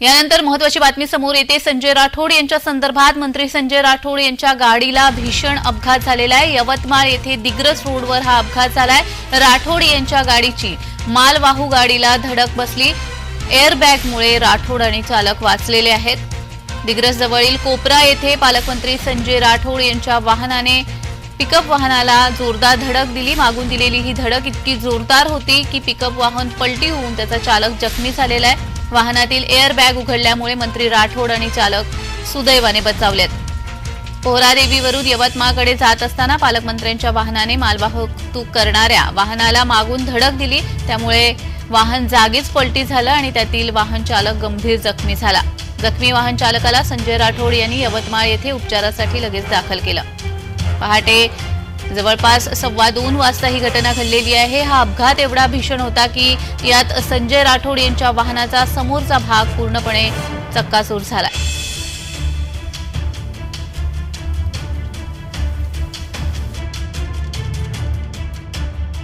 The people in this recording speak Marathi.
यानंतर महत्वाची बातमी समोर येते. संजय राठोड यांच्या संदर्भात मंत्री संजय राठोड यांच्या गाडीला भीषण अपघात झालेला आहे. यवतमाळ येथे दिग्रस रोडवर हा अपघात झालाय. राठोड यांच्या गाडीची मालवाहू गाडीला धडक बसली. एअरबॅगमुळे राठोड आणि चालक वाचलेले आहेत. दिग्रसजवळील कोपरा येथे पालकमंत्री संजय राठोड यांच्या वाहनाने पिकअप वाहनाला जोरदार धडक दिली. मागून दिलेली ही धडक इतकी जोरदार होती की पिकअप वाहन पलटी होऊन त्याचा चालक जखमी झालेला आहे. वाहनातील एअर बॅग उघडल्यामुळे मंत्री राठोड आणि चालक सुदैवाने बचावलेत. पोहरादेवीवरून यवतमाळकडे जात असताना पालकमंत्र्यांच्या वाहनाने मालवाहतूक करणाऱ्या वाहनाला मागून धडक दिली. त्यामुळे वाहन जागीच पलटी झालं आणि त्यातील वाहन चालक गंभीर जखमी झाला. जखमी वाहन चालकाला संजय राठोड यांनी यवतमाळ येथे उपचारासाठी लगेच दाखल केलं. पहाटे जवळपास सव्वा दोन वाजता ही घटना घडलेली आहे. हा अपघात एवढा भीषण होता की यात संजय राठोड यांच्या वाहनाचा समोरचा भाग पूर्णपणे चक्काचूर झाला